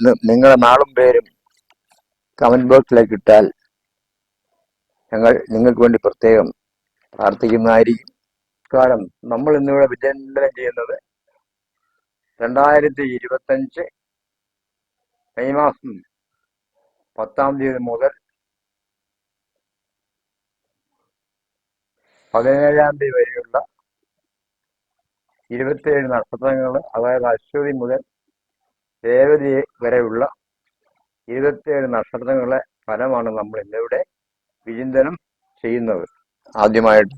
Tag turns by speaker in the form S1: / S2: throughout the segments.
S1: നിങ്ങളുടെ നാളും പേരും കമന്റ് ബോക്സിലേക്ക് ഇട്ടാൽ ഞങ്ങൾ നിങ്ങൾക്ക് വേണ്ടി പ്രത്യേകം പ്രാർത്ഥിക്കുന്നതായിരിക്കും. കാരണം നമ്മൾ ഇന്നിവിടെ വിചിന്തനം ചെയ്യുന്നത് രണ്ടായിരത്തി ഇരുപത്തഞ്ച് മെയ് മാസം പത്താം തീയതി മുതൽ പതിനേഴാം തീയതി വരെയുള്ള ഇരുപത്തിയേഴ് നക്ഷത്രങ്ങൾ അതായത് അശ്വതി മുതൽ രേവതി വരെയുള്ള ഇരുപത്തിയേഴ് നക്ഷത്രങ്ങളെ ഫലമാണ് നമ്മൾ ഇന്നിവിടെ വിചിന്തനം ചെയ്യുന്നത്. ആദ്യമായിട്ട്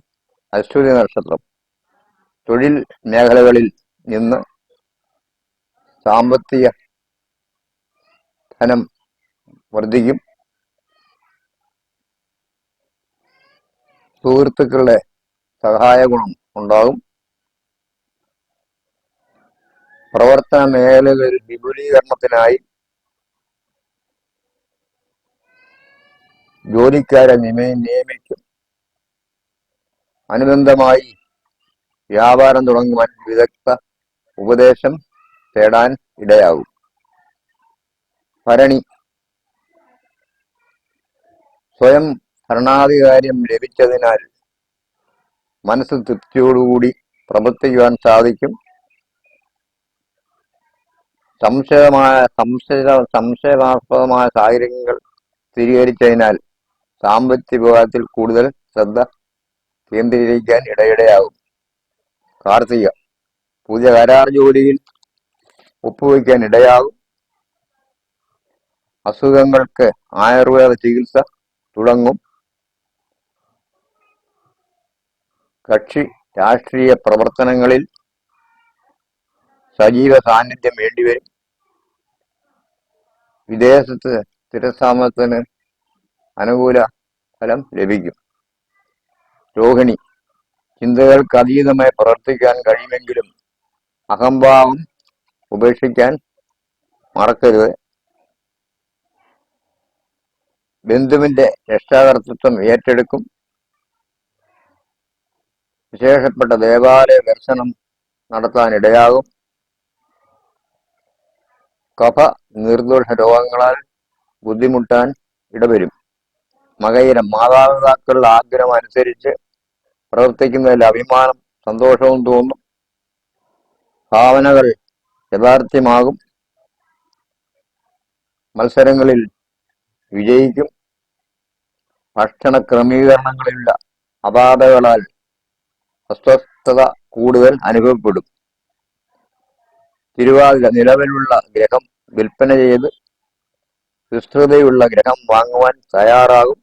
S1: അശ്വതി നക്ഷത്രം. തൊഴിൽ മേഖലകളിൽ നിന്ന് സാമ്പത്തിക ധനം വർദ്ധിക്കും. സുഹൃത്തുക്കളുടെ സഹായ ഗുണം ഉണ്ടാകും. പ്രവർത്തന മേഖലകളിൽ വിപുലീകരണത്തിനായി ജോലിക്കാരെ നിയമ- നിയമിക്കും. അനുബന്ധമായി വ്യാപാരം തുടങ്ങുവാൻ വിദഗ്ധ ഉപദേശം തേടാൻ ഇടയാകും. ഭരണി. സ്വയം ഭരണാധികാരം ലഭിച്ചതിനാൽ മനസ്സ് തൃപ്തിയോടുകൂടി പ്രവർത്തിക്കുവാൻ സാധിക്കും. സംശയമായ സംശയ സംശയാസ്പദമായ സാഹചര്യങ്ങൾ സ്ഥിരീകരിച്ചതിനാൽ സാമ്പത്തിക വിഭാഗത്തിൽ കൂടുതൽ ശ്രദ്ധ കേന്ദ്രീകരിക്കാൻ ഇടയിടയാകും. കാർത്തിക പുതിയ കരാർ ജോലിയിൽ ഒപ്പുവയ്ക്കാൻ ഇടയാകും. അസുഖങ്ങൾക്ക് ആയുർവേദ ചികിത്സ തുടങ്ങും. കക്ഷി രാഷ്ട്രീയ പ്രവർത്തനങ്ങളിൽ സജീവ സാന്നിധ്യം വേണ്ടിവരും. വിദേശത്ത് സ്ഥിരതാമസത്തിന് അനുകൂല ഫലം ലഭിക്കും. രോഹിണി ചിന്തകൾക്ക് അതീതമായി പ്രവർത്തിക്കാൻ കഴിയുമെങ്കിലും അഹംഭാവം ഉപേക്ഷിക്കാൻ മറക്കരുത്. ബന്ധുവിന്റെ രക്ഷാകർത്തൃത്വം ഏറ്റെടുക്കും. വിശേഷപ്പെട്ട ദേവാലയ ദർശനം നടത്താൻ ഇടയാകും. കഫ നിർദോഷ രോഗങ്ങളാൽ ബുദ്ധിമുട്ടാൻ ഇടവരും. മകയിരം മാതാപിതാക്കളുടെ ആഗ്രഹം അനുസരിച്ച് പ്രവർത്തിക്കുന്നതിൽ അഭിമാനം സന്തോഷവും തോന്നും. ഭാവനകൾ യഥാർത്ഥ്യമാകും. മത്സരങ്ങളിൽ വിജയിക്കും. ഭക്ഷണ ക്രമീകരണങ്ങളിലുള്ള അപാധകളാൽ അസ്വസ്ഥത കൂടുതൽ അനുഭവപ്പെടും. തിരുവാതിര നിലവിലുള്ള ഗ്രഹം വിൽപ്പന ചെയ്ത് വിസ്തൃതയുള്ള ഗ്രഹം വാങ്ങുവാൻ തയ്യാറാകും.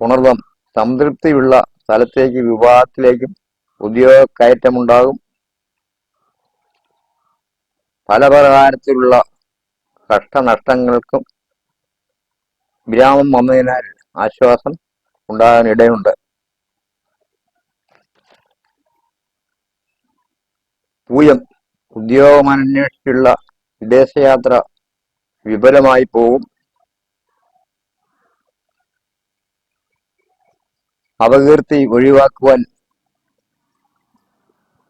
S1: പുണർവം സംതൃപ്തിയുള്ള സ്ഥലത്തേക്ക് വിവാഹത്തിലേക്കും ഉദ്യോഗ കയറ്റമുണ്ടാകും പല പ്രകാരത്തിലുള്ള കഷ്ടനഷ്ടങ്ങൾക്കും വിരാമം വന്നതിനാൽ ആശ്വാസം ഉണ്ടാകാൻ ഇടയുണ്ട് പൂയം ഉദ്യോഗമന്വേഷിച്ചുള്ള വിദേശയാത്ര വിപുലമായി പോകും അപകീർത്തി ഒഴിവാക്കുവാൻ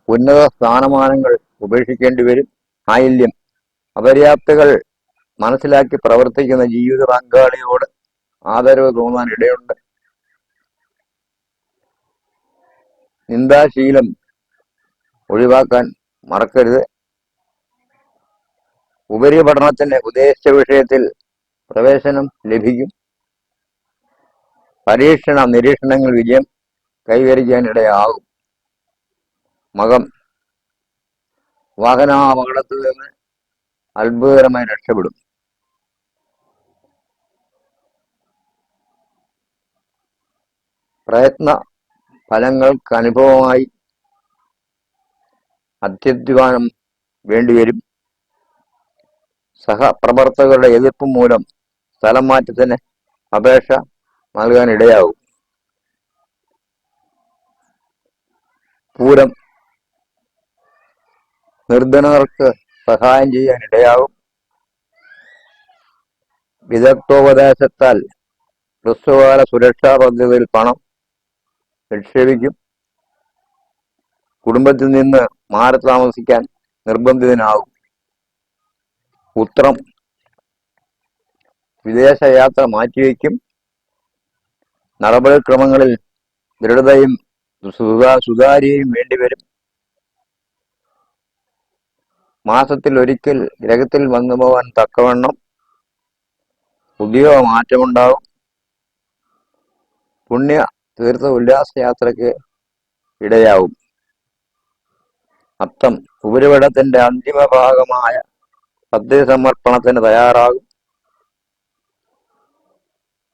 S1: ഉന്നത സ്ഥാനമാനങ്ങൾ ഉപേക്ഷിക്കേണ്ടി വരും ആയില്യം അപര്യാപ്തകൾ മനസ്സിലാക്കി പ്രവർത്തിക്കുന്ന ജീവിത പങ്കാളിയോട് ആദരവ് തോന്നാൻ ഇടയുണ്ട്. നിന്ദാശീലം ഒഴിവാക്കാൻ മറക്കരുത്. ഉപരിപഠനത്തിന് ഉദ്ദേശിച്ച വിഷയത്തിൽ പ്രവേശനം ലഭിക്കും. പരീക്ഷണ നിരീക്ഷണങ്ങൾ വിജയം കൈവരിക്കാനിടയാകും. മകം. വാഹനാപകടത്തിൽ നിന്ന് അത്ഭുതകരമായി രക്ഷപ്പെടും. പ്രയത്ന ഫലങ്ങൾക്ക് അനുഭവമായി അത്യധ്വാനം വേണ്ടിവരും. സഹപ്രവർത്തകരുടെ എതിർപ്പ് മൂലം സ്ഥലം മാറ്റത്തിന് അപേക്ഷ നൽകാനിടയാവും പൂരം നിർധനർക്ക് സഹായം ചെയ്യാൻ ഇടയാകും വിദഗ്ധോപദേശത്താൽ ഹ്രസ്വകാല സുരക്ഷാ പദ്ധതിയിൽ പണം നിക്ഷേപിക്കും. കുടുംബത്തിൽ നിന്ന് മാറി താമസിക്കാൻ നിർബന്ധിതനാകും. ഉത്രം വിദേശയാത്ര മാറ്റിവെക്കും നടപടിക്രമങ്ങളിൽ ദൃഢതയും സുതാ- സുതാര്യയും വേണ്ടിവരും. മാസത്തിൽ ഒരിക്കൽ ഗ്രഹത്തിൽ വന്നു പോകാൻ തക്കവണ്ണം പുതിയ മാറ്റമുണ്ടാകും പുണ്യ തീർത്ഥ ഉല്ലാസയാത്രയ്ക്ക് ഇടയാവും. അത്തം ഉപരിപടത്തിന്റെ അന്തിമ ഭാഗമായ പദ്ധതി തയ്യാറാകും.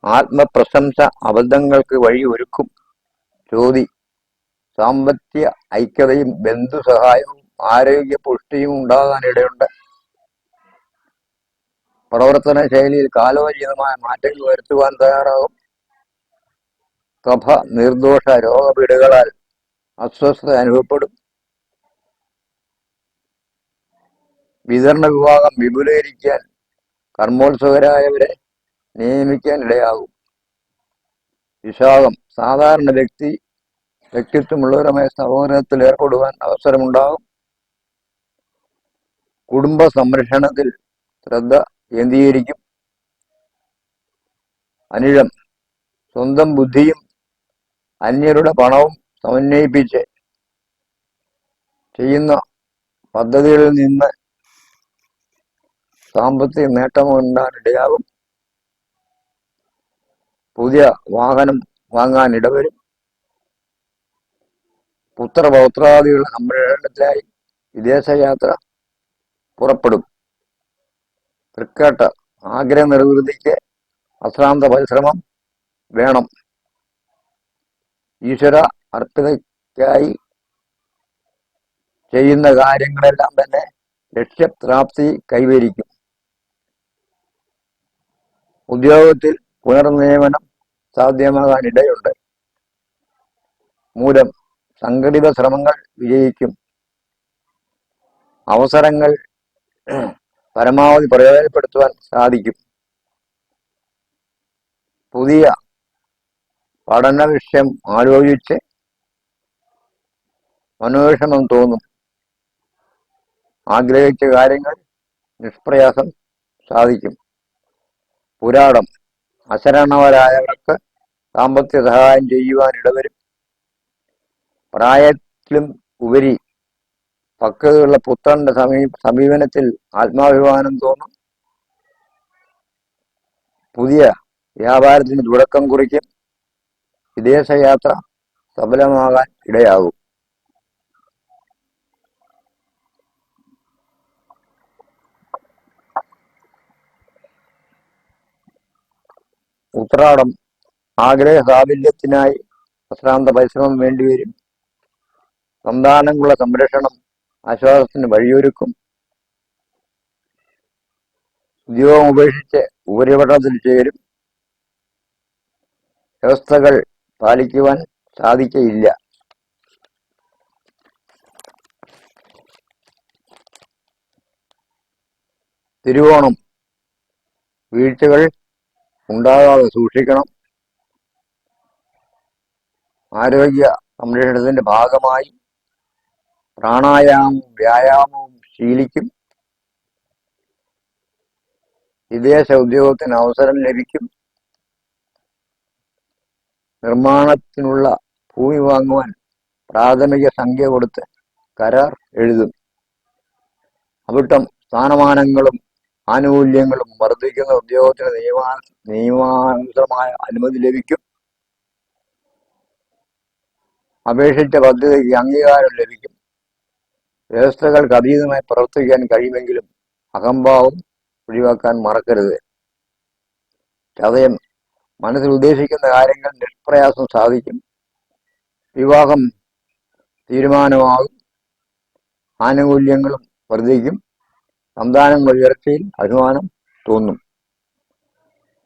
S1: ആത്മപ്രശംസ അബദ്ധങ്ങൾക്ക് വഴി ഒരുക്കും. ചോതി സാമ്പത്തിക ഐക്യതയും ബന്ധുസഹായവും ആരോഗ്യ പുഷ്ടിയും ഉണ്ടാകാനിടയുണ്ട് പ്രവർത്തന ശൈലിയിൽ കാലോചിതമായ മാറ്റങ്ങൾ വരുത്തുവാൻ തയ്യാറാകും. കഫ നിർദോഷ രോഗപീടുകളാൽ അസ്വസ്ഥത അനുഭവപ്പെടും. വിതരണ വിഭാഗം വിപുലീകരിക്കാൻ കർമ്മോത്സുകരായവരെ നിയമിക്കാൻ ഇടയാകും. വിശാഖം സാധാരണ വ്യക്തി വ്യക്തിത്വമുള്ളവരുമായ സഹോദരത്തിൽ ഏർപ്പെടുവാൻ അവസരമുണ്ടാകും. കുടുംബ സംരക്ഷണത്തിൽ ശ്രദ്ധ കേന്ദ്രീകരിക്കും. അനിഴം സ്വന്തം ബുദ്ധിയും അന്യരുടെ പണവും സമന്വയിപ്പിച്ച് ചെയ്യുന്ന പദ്ധതികളിൽ നിന്ന് സാമ്പത്തിക നേട്ടമുണ്ടാകാൻ ഇടയാകും. പുതിയ വാഹനം വാങ്ങാൻ ഇടവരും. പുത്രപൗത്രാദികളുടെ സംരക്ഷണത്തിനായി വിദേശയാത്ര പുറപ്പെടും. തൃക്കേട്ട ആഗ്രഹ നിർവൃതിക്ക് അശ്രാന്ത പരിശ്രമം വേണം. ഈശ്വര അർപ്പിതയ്ക്കായി ചെയ്യുന്ന കാര്യങ്ങളെല്ലാം തന്നെ ലക്ഷ്യപ്രാപ്തി കൈവരിക്കും. ഉദ്യോഗത്തിൽ പുനർനിയമനം സാധ്യമാകാൻ ഇടയുണ്ട്. മൂലം സംഘടിത ശ്രമങ്ങൾ വിജയിക്കും. അവസരങ്ങൾ പരമാവധി പ്രയോജനപ്പെടുത്തുവാൻ സാധിക്കും. പുതിയ പഠന വിഷയം ആലോചിച്ച് മനോവിഷമം തോന്നും. ആഗ്രഹിച്ച കാര്യങ്ങൾ നിഷ്പ്രയാസം സാധിക്കും. പുരാടം അശരണവരായവർക്ക് സാമ്പത്തിക സഹായം ചെയ്യുവാൻ ഇടവരും. പ്രായത്തിലും ഉപരി പക്വതയുള്ള പുത്രന്റെ സമീ സമീപനത്തിൽ ആത്മാഭിമാനം തോന്നും. പുതിയ വ്യാപാരത്തിന് തുടക്കം കുറിക്കും. വിദേശയാത്ര സഫലമാകാൻ ഇടയാകും. ഉത്രാടം ആഗ്രഹ സാഫല്യത്തിനായി അശ്രാന്ത പരിശ്രമം വേണ്ടിവരും. സന്താനങ്ങളുടെ സംരക്ഷണം ആശ്വാസത്തിന് വഴിയൊരുക്കും. ഉദ്യോഗം ഉപേക്ഷിച്ച് ഉപരിപഠനത്തിൽ ചേരും. വ്യവസ്ഥകൾ പാലിക്കുവാൻ സാധിക്കയില്ല. തിരുവോണം വീഴ്ചകൾ ഉണ്ടാകാതെ സൂക്ഷിക്കണം. ആരോഗ്യ സംരക്ഷണത്തിന്റെ ഭാഗമായി പ്രാണായാമവും വ്യായാമവും ശീലിക്കും. വിദേശ ഉദ്യോഗത്തിന് അവസരം ലഭിക്കും. നിർമ്മാണത്തിനുള്ള ഭൂമി വാങ്ങുവാൻ പ്രാഥമിക സംഖ്യ കൊടുത്ത് കരാർ എഴുതും. അവിട്ടം സ്ഥാനമാനങ്ങളും ആനുകൂല്യങ്ങളും വർദ്ധിക്കുന്ന ഉദ്യോഗത്തിന് നിയമാ നിയമാനുസൃതമായ അനുമതി ലഭിക്കും. അപേക്ഷിച്ച പദ്ധതിക്ക് അംഗീകാരം ലഭിക്കും. വ്യവസ്ഥകൾക്ക് അതീതമായി പ്രവർത്തിക്കാൻ കഴിയുമെങ്കിലും അഹംഭാവം ഒഴിവാക്കാൻ മറക്കരുത്. ചതയം മനസ്സിൽ ഉദ്ദേശിക്കുന്ന കാര്യങ്ങൾ നിഷ്പ്രയാസം സാധിക്കും. വിവാഹം തീരുമാനമാകും. ആനുകൂല്യങ്ങളും വർദ്ധിക്കും. സന്താനങ്ങൾ ഉയർച്ചയിൽ അഭിമാനം തോന്നും.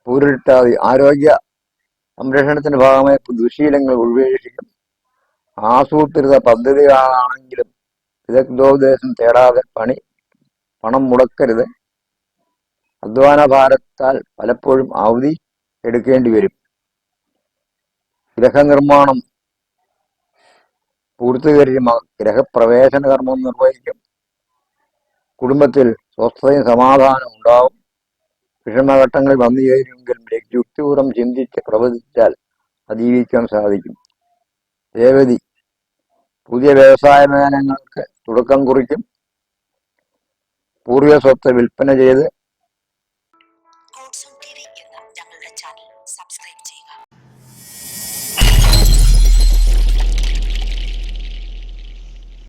S1: പൂരിട്ടാതി ആരോഗ്യ സംരക്ഷണത്തിന്റെ ഭാഗമായി ദുശീലങ്ങൾ ഉപേക്ഷിക്കും ആസൂത്രിത പദ്ധതികളാണെങ്കിലും വിദഗ്ധോപദേശം തേടാതെ പണി പണം മുടക്കരുത്. അധ്വാന ഭാരത്താൽ പലപ്പോഴും അവധി എടുക്കേണ്ടി വരും. ഗ്രഹനിർമ്മാണം പൂർത്തീകരിച്ച് മ- ഗ്രഹപ്രവേശന കർമ്മം നിർവഹിക്കും. കുടുംബത്തിൽ സ്വസ്ഥതയും സമാധാനവും ഉണ്ടാവും. വിഷമഘട്ടങ്ങൾ വന്നു ചേരുമെങ്കിലും യുക്തിപൂർവം ചിന്തിച്ച് പ്രവചിച്ചാൽ അതിജീവിക്കാൻ സാധിക്കും. രേവതി പുതിയ വ്യവസായ മേഖലകൾക്ക് തുടക്കം കുറിക്കും പൂർവ സ്വത്ത് വിൽപ്പന ചെയ്ത്